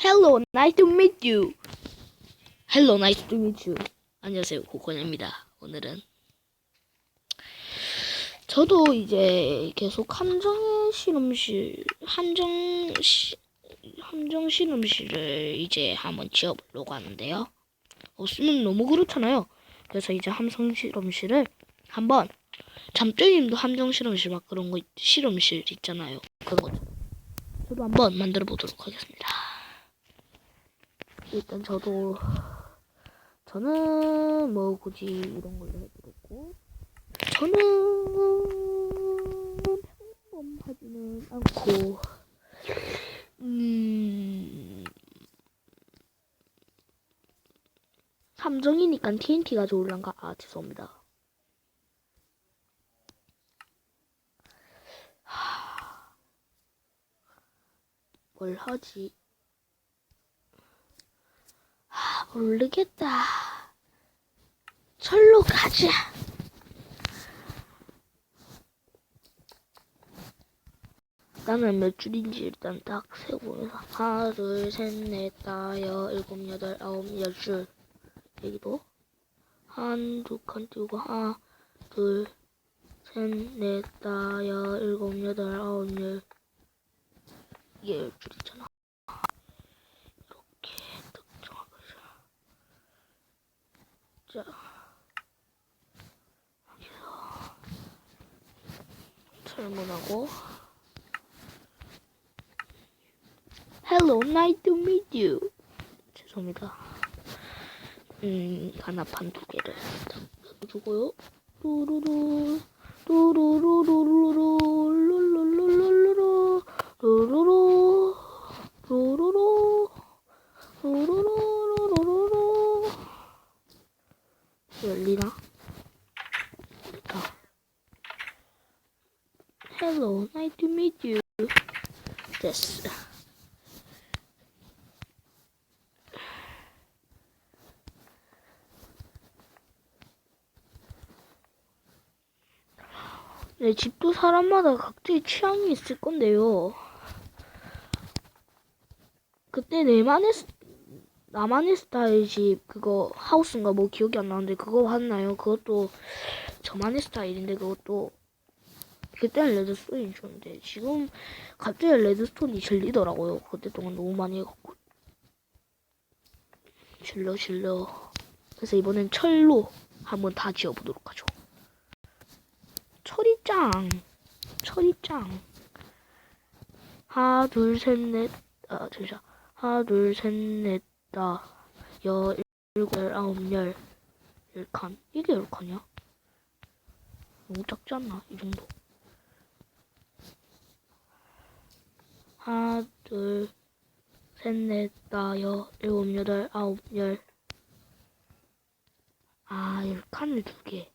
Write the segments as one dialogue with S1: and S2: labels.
S1: Hello, nice to meet you. Hello, nice to meet you. 안녕하세요, 고건입니다. 오늘은 저도 이제 계속 함정의 실험실, 함정 시, 함정 실험실을 이제 한번 지어보려고 하는데요. 없으면 너무 그렇잖아요. 그래서 이제 함성 실험실을 한번 잠들님도 함정 실험실 막 그런 거 있- 실험실 있잖아요. 그런 거 저도 한번 만들어 보도록 하겠습니다. 일단 저도 저는 뭐 굳이 이런 걸로 해드렸고 저는 평범하지는 않고 음 삼정이니까 TNT가 좋을란가? 아 죄송합니다. 하... 뭘 하지? 아, 모르겠다. 절로 가자. 나는 몇 줄인지 일단 딱 세고 하나 둘 셋 넷 다 여 일곱 여덟 아홉 열 줄 여기도 한두 칸 띄우고 하나 둘 셋 넷 다 여 일곱 여덟 아홉 열 이게 열 줄이잖아 이렇게 특정하고 자 여기서 설문하고 Hello, nice to meet you. 죄송합니다. 음, 하나판 두 개를 딱 주고요. 루루루, 루루루루루루, 루루루루루루, 루루 루, 루루 루, 루루루루루루. 열리나? 됐다. Hello, nice to meet you. 됐어. 네, 집도 사람마다 각자의 취향이 있을 건데요. 그때 내만의 스- 나만의 스타일 집 그거 하우스인가 뭐 기억이 안 나는데 그거 봤나요? 그것도 저만의 스타일인데 그것도 그때는 레드스톤이 좋은데 지금 갑자기 레드스톤이 질리더라고요. 그때 동안 너무 많이 해갖고. 질러 질러. 그래서 이번엔 철로 한번 다 지어보도록 하죠. 철이짱 철이짱. 하나 둘 셋 넷. 아 잠시만. 하나 둘 셋 넷 다. 여 일곱 열 아홉 열. 열칸? 이게 열 칸이야? 너무 작지 않나? 이 정도 하나 둘 셋 넷 다 여 일곱 여덟 아홉 열아 열칸을 두 개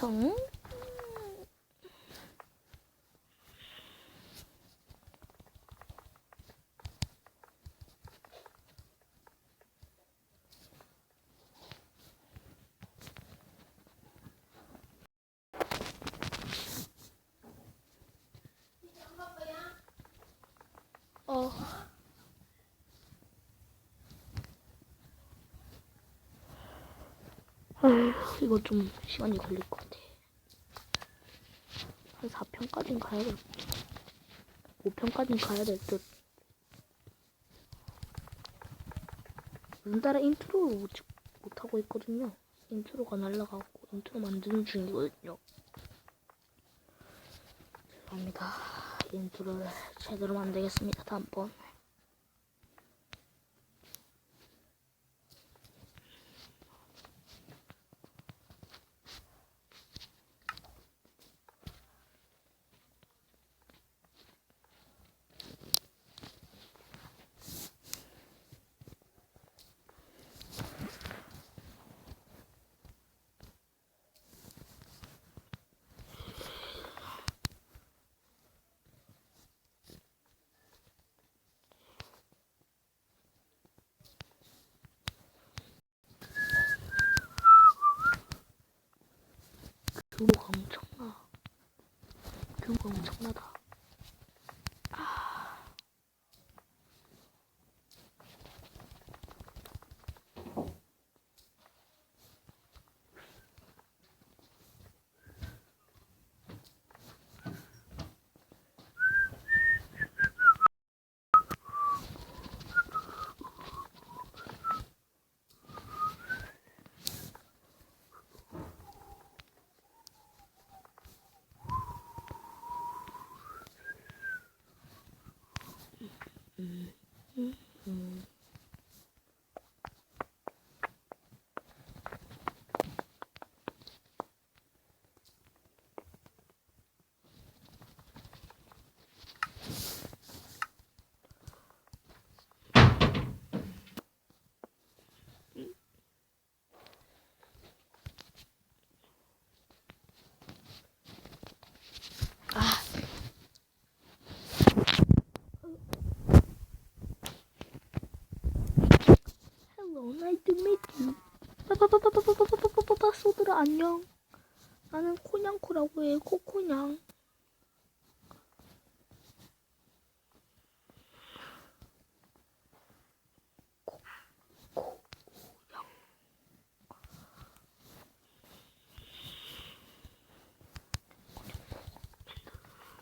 S1: 호텔형 어. 아휴, 이거 좀 시간이 걸릴 것 같아. 한 4편까진 가야 될, 5편까진 가야 될 듯. 오늘따라 인트로를 못, 찍- 못 하고 있거든요. 인트로가 날라가고, 인트로 만드는 중이거든요. 죄송합니다. 인트로를 제대로 만들겠습니다, 다음번. 이거 엄청나다. Mm-hmm. 안녕. 나는 코냥코라고 해. 코코냥. 코, 코, 양.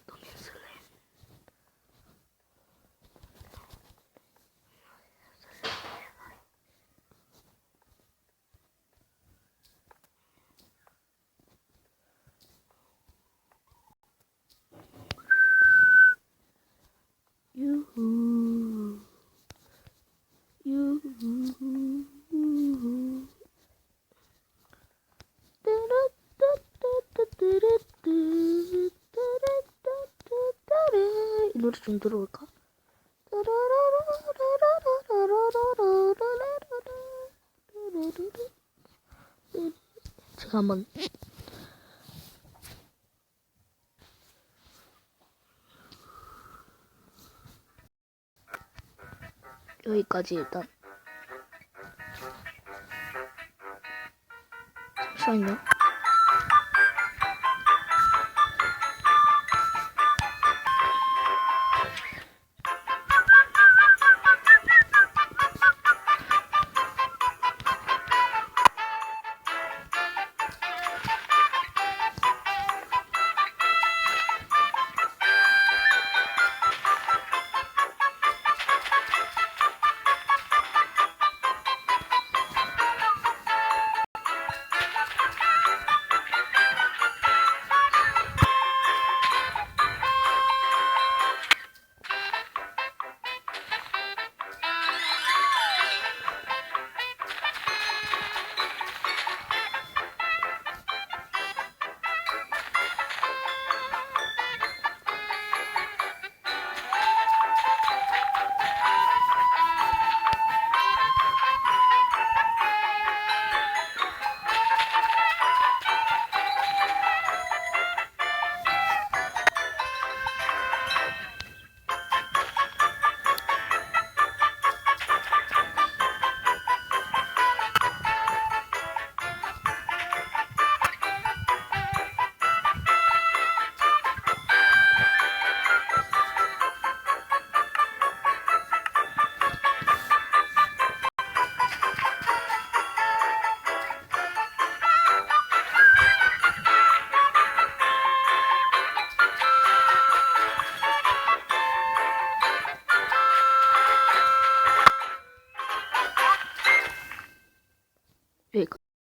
S1: 너 멘슬래? 유후 유후 이 노래 좀 들어볼까? 제가 한번 여기까지 일단 잠시만요